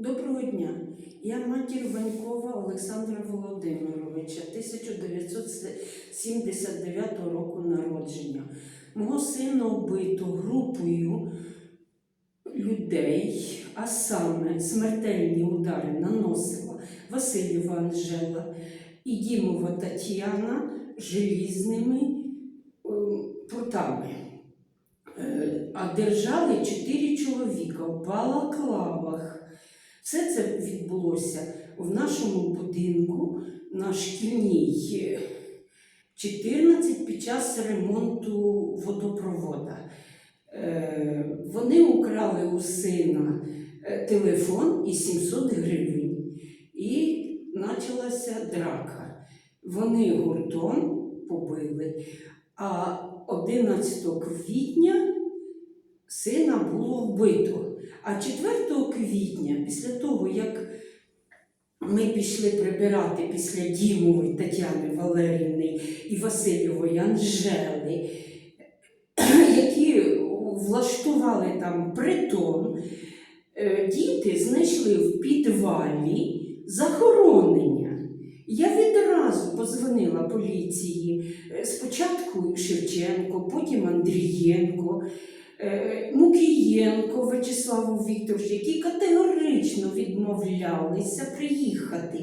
Доброго дня. Я матір Ванькова Олександра Володимировича, 1979 року народження. Мого сина вбито групою людей, а саме смертельні удари наносила Васильєва Анжела і Дімова Тетяна желізними е. Е, А держали чотири чоловіка в балаклавах. Все це відбулося в нашому будинку на шкільній е, 14 під час ремонту водопровода. Е, Вони украли у сина е, телефон і 700 гривень. І почалася драка. Вони гуртом побили, а 11 квітня сина було вбито. А 4 квітня, після того, як ми пішли прибирати після Дімової Тетяни Валерівни і Васильової Анжели, які влаштували там притон, е, діти знайшли в підвалі захоронення. Я відразу позвонила поліції. Е, Спочатку Шевченко, потім Андрієнко, Мукієнко Вячеславу Вікторовичу, які категорично відмовлялися приїхати.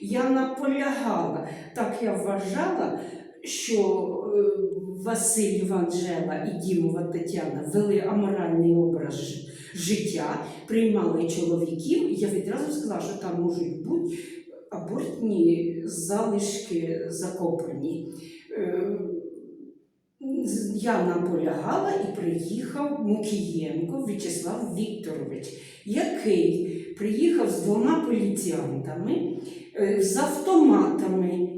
Я наполягала, так я вважала, що е, Василь Анжела і Дімова Тетяна вели аморальний образ життя, приймали чоловіків. Я відразу сказала, що там можуть бути абортні залишки закопані. Я наполягала і приїхав Мукієнко В'ячеслав Вікторович, який приїхав з двома поліціянтами е, з автоматами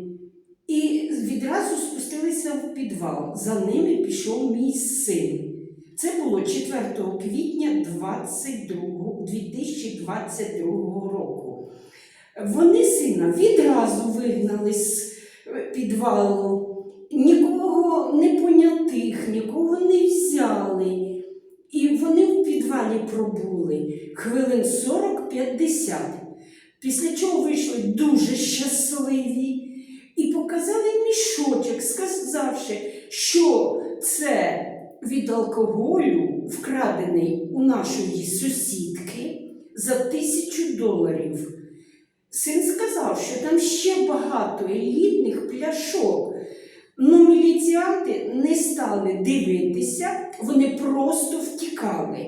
і відразу спустилися в підвал. За ними пішов мій син. Це було 4 квітня 22, 2022 року. Вони сина відразу вигнали з е, підвалу, нікого не взяли. І вони в підвалі пробули хвилин 40-50. Після чого вийшли дуже щасливі і показали мішочок, сказавши, що це від алкоголю, вкрадений у нашої сусідки за тисячу доларів. Син сказав, що там ще багато елітних пляшок. Ну, міліціянти не стали дивитися, вони просто втікали.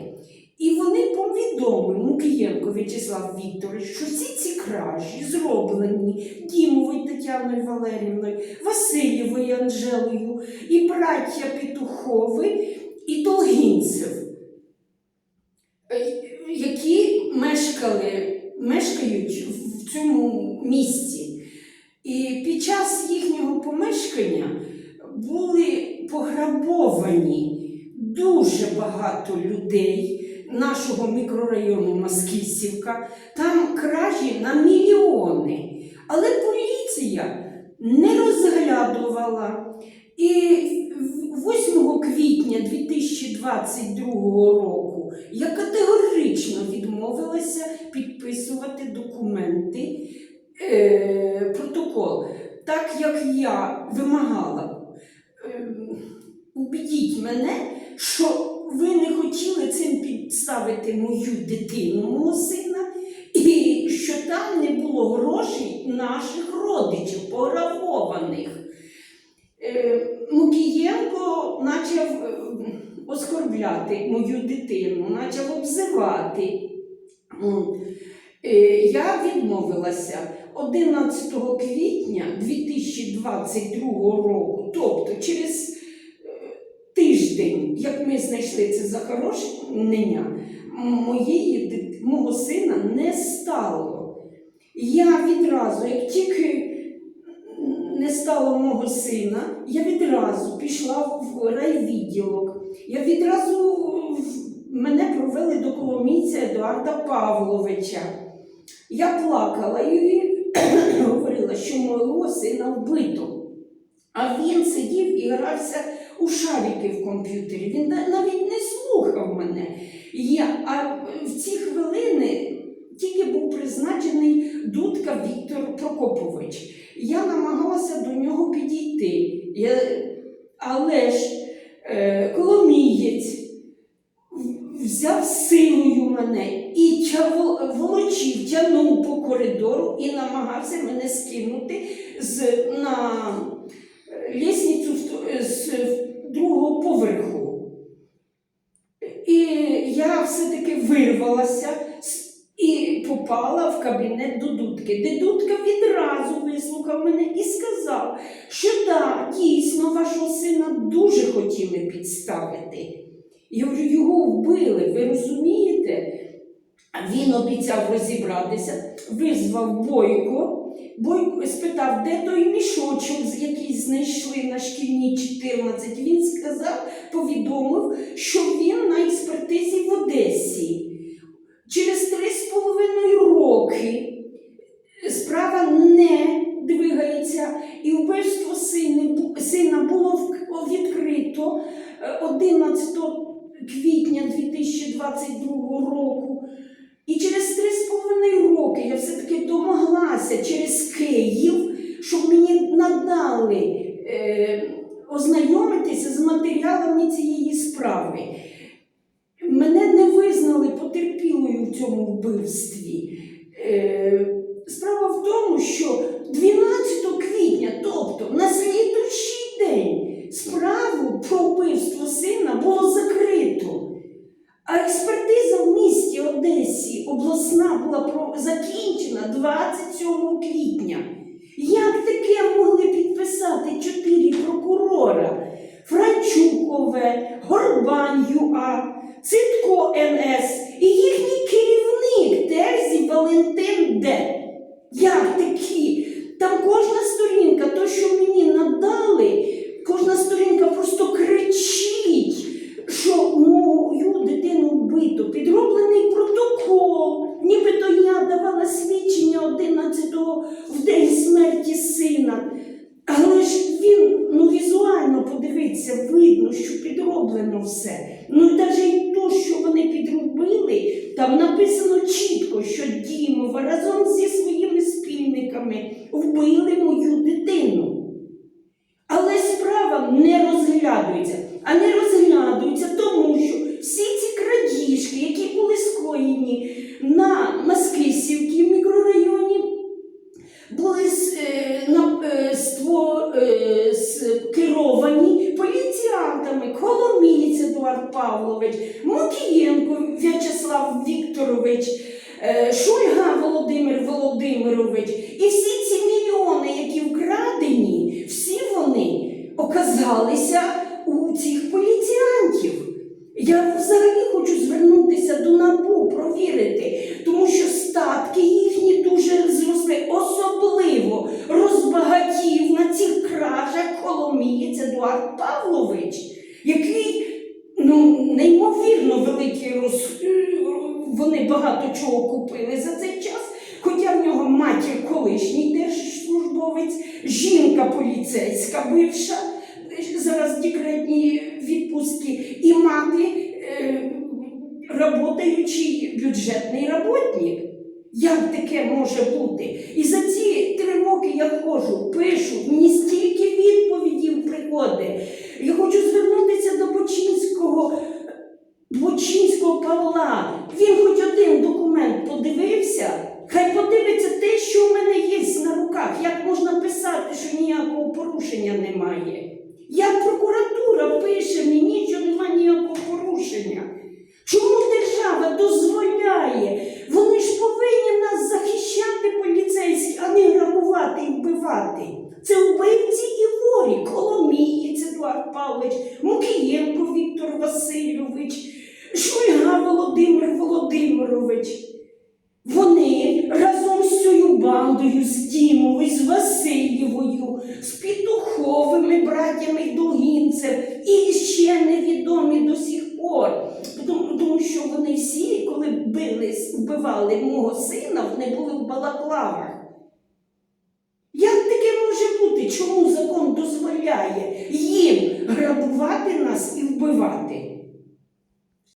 І вони повідомили Мукієнко В'ячеслав Вікторович, що всі ці кражі зроблені Дімовою Тетяною Валерівною, Васильєвою Анжелою і браття Петухови і Долгінцев, е, які мешкали, мешкають в цьому місті. І під час їхнього помешкання були пограбовані дуже багато людей нашого мікрорайону Маскісівка. Там кражі на мільйони. Але поліція не розглядувала. І 8 квітня 2022 року я категорично відмовилася підписувати документи, е, протокол, так як я вимагала. Е, убедіть мене, що ви не хотіли цим підставити мою дитину, мого сина, і що там не було грошей наших родичів, пограбованих. Е, Мукієнко почав е, оскорбляти мою дитину, почав обзивати. Я відмовилася 11 квітня 2022 року, тобто через е, тиждень, як ми знайшли це захоронення, моєї мого сина не стало. Я відразу, як тільки не стало мого сина, я відразу пішла в райвідділок. Я відразу мене провели до коломійця Едуарда Павловича. Я плакала і говорила, що мого сина вбито. А він сидів і грався у шарики в комп'ютері. Він навіть не слухав мене. Я, а в ці хвилини коридору і намагався мене скинути з, на е, лісницю з другого поверху. І я все-таки вирвалася і попала в кабінет до Дудки, де Дудка відразу вислухав мене і сказав, що так, дійсно, вашого сина дуже хотіли підставити. Я його вбили, ви розумієте? Він обіцяв розібратися, визвав Бойко. Бойко спитав, де той мішочок, з- який знайшли на шкільній 14. Він сказав, повідомив, що він на експертизі в Одесі. Через три з половиною роки справа не двигається, і вбивство сина було відкрито е, 11 квітня 2022 року. І через три з половиною роки я все-таки домоглася через Київ, щоб мені надали е, ознайомитися з матеріалами цієї справи. Мене не визнали потерпілою в цьому вбивстві. Е, справа в тому, що 12 квітня, тобто на слідуючий день, справу про вбивство сина було закрито. А експертиза в місті Одесі обласна була про- закінчена 27 квітня. Як таке могли підписати чотири прокурора? Франчукове, Горбань ЮА, Цитко НС і їхній керівник Терзі Валентин Д. Як такі? Там кожна сторінка, то, що мені надали, кожна сторінка просто кричить, що мою дитину вбито, підроблений протокол, нібито я давала свідчення 11-го в день смерті сина. Але ж він ну, візуально подивиться, видно, що підроблено все. Ну і навіть і то, що вони підробили, там написано чітко, що Дімова разом зі своїми спільниками вбили мою дитину. Але справа не розглядується. А не розглядується тому, що всі ці крадіжки, які були скоєні на Маскисівці в мікрорайоні, були с- е, на- е, ство- е, с- керовані поліціянтами Коломієць Едуард Павлович, Мокієнко В'ячеслав Вікторович, е, Шульга Володимир Володимирович. І всі ці мільйони, які вкрадені, всі вони оказалися у цих поліціянтів. Я взагалі хочу звернутися до НАБУ, провірити, тому що статки їхні дуже зросли, особливо розбагатів на цих кражах Коломієць Едуард Павлович, який ну, неймовірно великий роз... е, вони багато чого купили за цей час. Хоча в нього матір колишній держслужбовець, жінка поліцейська бивша, е, зараз декретні відпустки, і мати е, работаючий бюджетний работник. Як таке може бути? І за ці три роки я ходжу, пишу, мені стільки відповідів приходить. Я хочу звернутися до Бочинського, Бочинського Павла. Він хоч один документ подивився. Хай подивиться те, що в мене є на руках. Як можна писати, що ніякого порушення немає? Як прокуратура пише мені, що немає ніякого порушення? Чому держава дозволяє? Вони ж повинні нас захищати поліцейські, а не грабувати і. Це вбивці і ворі, Коломієць Едуард Павлович, Мукієнко Віктор Васильович, Шульга Володимир Володимирович. Вони разом з цією бандою, з Дімовою, з Васильєвою, з Петуховими братями Долгінцем і ще невідомі до сих пор. Тому, тому що вони всі, коли били, вбивали мого сина, вони були в балаклавах. Бути? Чому закон дозволяє їм грабувати нас і вбивати?